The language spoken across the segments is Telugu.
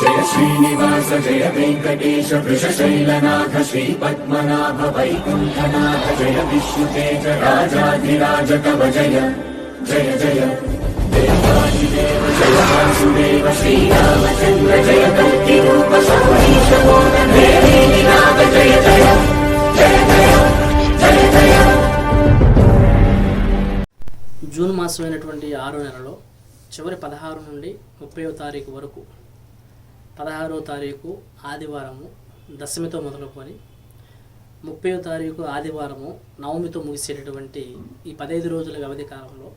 జయ శ్రీనివాస జయ వెంకటేశ వృషశైలనాథ శ్రీ పద్మనాభ వైకుంఠనాథ జయ విష్ణుతేజ రాజాధిరాజ కవ జయ జయ జయ. దేవాదిదేవ జయ వాసుదేవ శ్రీరామచంద్ర జయ కల్కి రూప సౌరీశ నాథ జయ జయ జయ జయ జయ జయ జూన్ మాసమైనటువంటి ఆరు నెలలో చివరి పదహారు నుండి ముప్పై తారీఖు వరకు పదహారో తారీఖు ఆదివారము దశమితో మొదలుకొని ముప్పైవ తారీఖు ఆదివారము నవమితో ముగిసేటటువంటి ఈ పదహైదు రోజుల వ్యవధి కాలంలో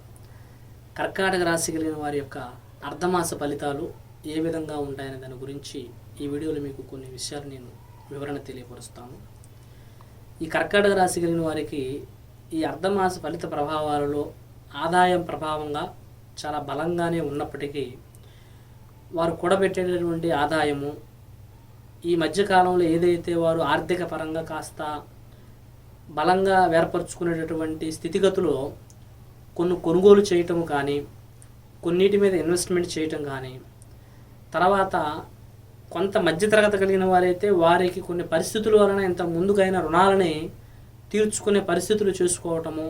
కర్కాటక రాశి కలిగిన వారి యొక్క అర్ధమాస ఫలితాలు ఏ విధంగా ఉంటాయనే దాని గురించి ఈ వీడియోలో మీకు కొన్ని విషయాలు నేను వివరణ తెలియపరుస్తాను. ఈ కర్కాటక రాశి కలిగిన వారికి ఈ అర్ధమాస ఫలిత ప్రభావాలలో ఆదాయం ప్రభావంగా చాలా బలంగానే ఉన్నప్పటికీ వారు కూడబెట్టేటటువంటి ఆదాయము. ఈ మధ్యకాలంలో ఏదైతే వారు ఆర్థిక పరంగా కాస్త బలంగా ఏర్పరచుకునేటటువంటి స్థితిగతులు కొన్ని కొనుగోలు చేయటం కానీ కొన్నిటి మీద ఇన్వెస్ట్మెంట్ చేయటం కానీ తర్వాత కొంత మధ్యతరగతి కలిగిన వారైతే వారికి కొన్ని పరిస్థితుల వలన ఇంత ముందుకైన రుణాలని తీర్చుకునే పరిస్థితులు చేసుకోవటము.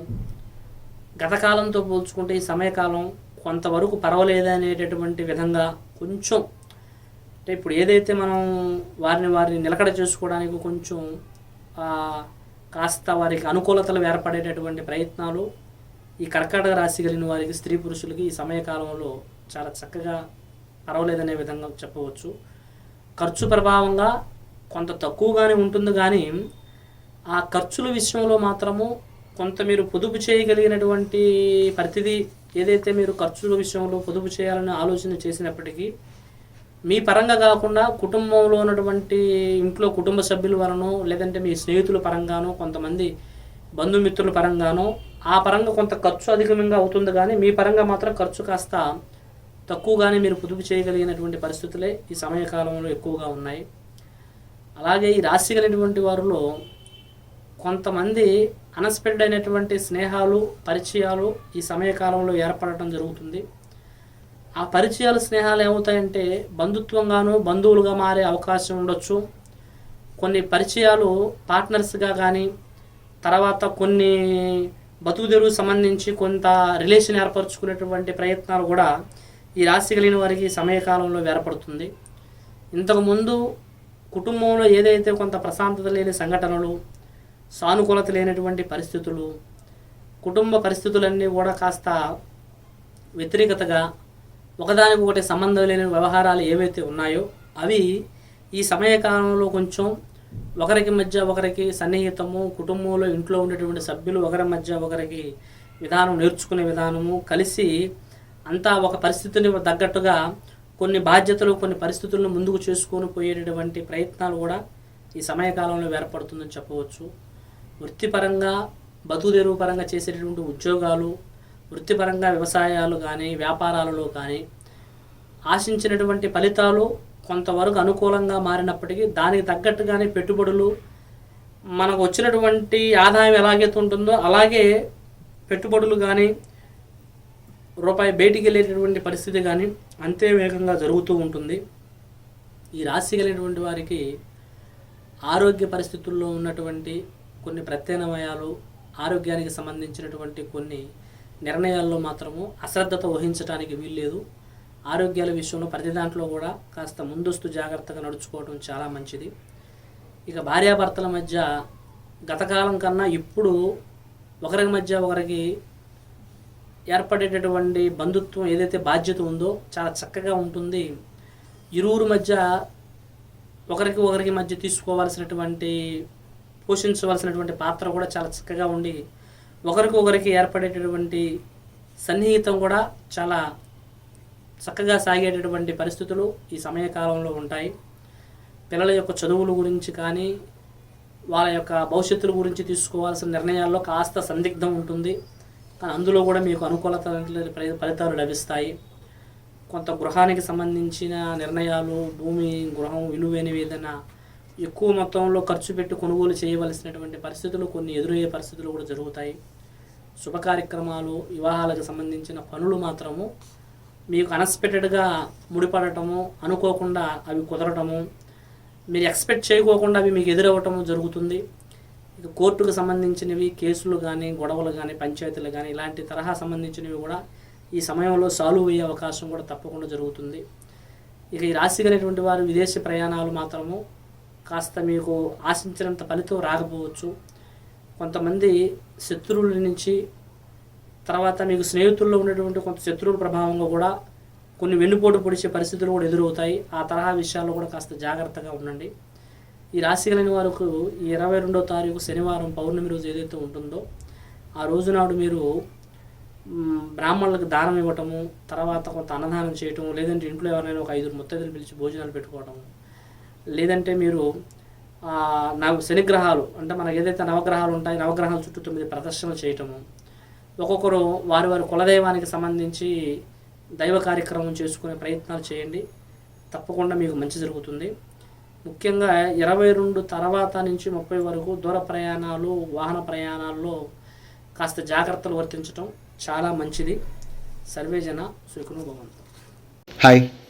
గతకాలంతో పోల్చుకుంటే ఈ సమయకాలం కొంతవరకు పర్వాలేదనేటటువంటి విధంగా కొంచెం అంటే ఇప్పుడు ఏదైతే మనం వారిని వారిని నిలకడ చేసుకోవడానికి కొంచెం కాస్త వారికి అనుకూలతలు ఏర్పడేటటువంటి ప్రయత్నాలు ఈ కర్కాటక రాశి కలిగిన వారికి స్త్రీ పురుషులకి ఈ సమయకాలంలో చాలా చక్కగా పర్వాలేదనే విధంగా చెప్పవచ్చు. ఖర్చు ప్రభావంగా కొంత తక్కువగానే ఉంటుంది కానీ ఆ ఖర్చుల విషయంలో మాత్రము కొంత మీరు పొదుపు చేయగలిగినటువంటి ప్రతిదీ ఏదైతే మీరు ఖర్చుల విషయంలో పొదుపు చేయాలని ఆలోచన చేసినప్పటికీ మీ పరంగా కాకుండా కుటుంబంలో ఉన్నటువంటి ఇంట్లో కుటుంబ సభ్యుల వలనో లేదంటే మీ స్నేహితుల పరంగానో కొంతమంది బంధుమిత్రుల పరంగానో ఆ పరంగా కొంత ఖర్చు అధికంగా అవుతుంది కానీ మీ పరంగా మాత్రం ఖర్చు కాస్త తక్కువగానే మీరు పొదుపు చేయగలిగినటువంటి పరిస్థితులే ఈ సమయకాలంలో ఎక్కువగా ఉన్నాయి. అలాగే ఈ రాశి కలిగినటువంటి వారిలో కొంతమంది అన్స్పెడ్ అయినటువంటి స్నేహాలు పరిచయాలు ఈ సమయకాలంలో ఏర్పడటం జరుగుతుంది. ఆ పరిచయాలు స్నేహాలు ఏమవుతాయంటే బంధుత్వంగాను బంధువులుగా మారే అవకాశం ఉండొచ్చు. కొన్ని పరిచయాలు పార్ట్నర్స్గా కానీ తర్వాత కొన్ని బతుకు తెరువు సంబంధించి కొంత రిలేషన్ ఏర్పరచుకునేటువంటి ప్రయత్నాలు కూడా ఈ రాశి కలిగిన వారికి ఈ సమయకాలంలో ఏర్పడుతుంది. ఇంతకుముందు కుటుంబంలో ఏదైతే కొంత ప్రశాంతత లేని సంఘటనలు సానుకూలత లేనటువంటి పరిస్థితులు కుటుంబ పరిస్థితులన్నీ కూడా కాస్త వ్యతిరేకతగా ఒకదానికి ఒకటి సంబంధం లేని వ్యవహారాలు ఏవైతే ఉన్నాయో అవి ఈ సమయకాలంలో కొంచెం ఒకరికి మధ్య ఒకరికి సన్నిహితము కుటుంబంలో ఇంట్లో ఉండేటువంటి సభ్యులు ఒకరి మధ్య ఒకరికి విధానం నేర్చుకునే విధానము కలిసి అంతా ఒక పరిస్థితిని తగ్గట్టుగా కొన్ని బాధ్యతలు కొన్ని పరిస్థితులను ముందుకు చేసుకొని పోయేటటువంటి ప్రయత్నాలు కూడా ఈ సమయకాలంలో ఏర్పడుతుందని చెప్పవచ్చు. వృత్తిపరంగా బతుకుదెరువు పరంగా చేసేటటువంటి ఉద్యోగాలు వృత్తిపరంగా వ్యవసాయాలు కానీ వ్యాపారాలలో కానీ ఆశించినటువంటి ఫలితాలు కొంతవరకు అనుకూలంగా మారినప్పటికీ దానికి తగ్గట్టుగానే పెట్టుబడులు మనకు వచ్చినటువంటి ఆదాయం ఎలాగైతే ఉంటుందో అలాగే పెట్టుబడులు కానీ రూపాయి బయటికి వెళ్ళేటటువంటి పరిస్థితి కానీ అంతే వేగంగా జరుగుతూ ఉంటుంది. ఈ రాశి కలిగినటువంటి వారికి ఆరోగ్య పరిస్థితుల్లో ఉన్నటువంటి కొన్ని ప్రత్యామ్నాయాలు ఆరోగ్యానికి సంబంధించినటువంటి కొన్ని నిర్ణయాల్లో మాత్రము అశ్రద్ధత వహించడానికి వీల్లేదు. ఆరోగ్యాల విషయంలో ప్రతి దాంట్లో కూడా కాస్త ముందస్తు జాగ్రత్తగా నడుచుకోవడం చాలా మంచిది. ఇక భార్యాభర్తల మధ్య గతకాలం కన్నా ఇప్పుడు ఒకరి మధ్య ఒకరికి ఏర్పడేటటువంటి బంధుత్వం ఏదైతే బాధ్యత ఉందో చాలా చక్కగా ఉంటుంది. ఇరువురు మధ్య ఒకరికి ఒకరికి మధ్య తీసుకోవాల్సినటువంటి పోషించవలసినటువంటి పాత్ర కూడా చాలా చక్కగా ఉండి ఒకరికి ఒకరికి ఏర్పడేటటువంటి సన్నిహితం కూడా చాలా చక్కగా సాగేటటువంటి పరిస్థితులు ఈ సమయకాలంలో ఉంటాయి. పిల్లల యొక్క చదువుల గురించి కానీ వాళ్ళ యొక్క భవిష్యత్తుల గురించి తీసుకోవాల్సిన నిర్ణయాల్లో కాస్త సందిగ్ధం ఉంటుంది. కానీ అందులో కూడా మీకు అనుకూలత ఫలితాలు లభిస్తాయి. కొంత గృహానికి సంబంధించిన నిర్ణయాలు భూమి గృహం విలువైనవి ఏదైనా ఎక్కువ మొత్తంలో ఖర్చు పెట్టి కొనుగోలు చేయవలసినటువంటి పరిస్థితులు కొన్ని ఎదురయ్యే పరిస్థితులు కూడా జరుగుతాయి. శుభ కార్యక్రమాలు వివాహాలకు సంబంధించిన పనులు మాత్రము మీకు అన్ఎక్స్పెక్టెడ్గా ముడిపడటము అనుకోకుండా అవి కుదరటము మీరు ఎక్స్పెక్ట్ చేయకోకుండా అవి మీకు ఎదురవ్వటము జరుగుతుంది. ఇక కోర్టుకు సంబంధించినవి కేసులు కానీ గొడవలు కానీ పంచాయతీలు కానీ ఇలాంటి తరహా సంబంధించినవి కూడా ఈ సమయంలో సాల్వ్ అయ్యే అవకాశం కూడా తప్పకుండా జరుగుతుంది. ఇక ఈ రాశి కలిగినటువంటి వారు విదేశీ ప్రయాణాలు మాత్రము కాస్త మీకు ఆశించినంత ఫలితం రాకపోవచ్చు. కొంతమంది శత్రువుల నుంచి తర్వాత మీకు స్నేహితుల్లో ఉన్నటువంటి కొంత శత్రువుల ప్రభావంగా కూడా కొన్ని వెన్నుపోటు పొడిచే పరిస్థితులు కూడా ఎదురవుతాయి. ఆ తరహా విషయాల్లో కూడా కాస్త జాగ్రత్తగా ఉండండి. ఈ రాశి కలిగిన వారికి ఈ ఇరవై రెండో తారీఖు శనివారం పౌర్ణమి రోజు ఏదైతే ఉంటుందో ఆ రోజు నాడు మీరు బ్రాహ్మణులకు దానం ఇవ్వటము తర్వాత కొంత అన్నదానం చేయటము లేదంటే ఇంట్లో ఎవరైనా ఒక ఐదుగురు ముత్తైదులు పిలిచి భోజనాలు పెట్టుకోవటము లేదంటే మీరు నాకు శనిగ్రహాలు అంటే మనకు ఏదైతే నవగ్రహాలు ఉంటాయి నవగ్రహాల చుట్టూ తొమ్మిది ప్రదర్శనలు చేయటము ఒక్కొక్కరు వారి వారి కులదైవానికి సంబంధించి దైవ కార్యక్రమం చేసుకునే ప్రయత్నాలు చేయండి. తప్పకుండా మీకు మంచి జరుగుతుంది. ముఖ్యంగా ఇరవై రెండు తర్వాత నుంచి ముప్పై వరకు దూర ప్రయాణాలు వాహన ప్రయాణాల్లో కాస్త జాగ్రత్తలు వర్తించడం చాలా మంచిది. సర్వేజన సుఖను భవంతు. హాయ్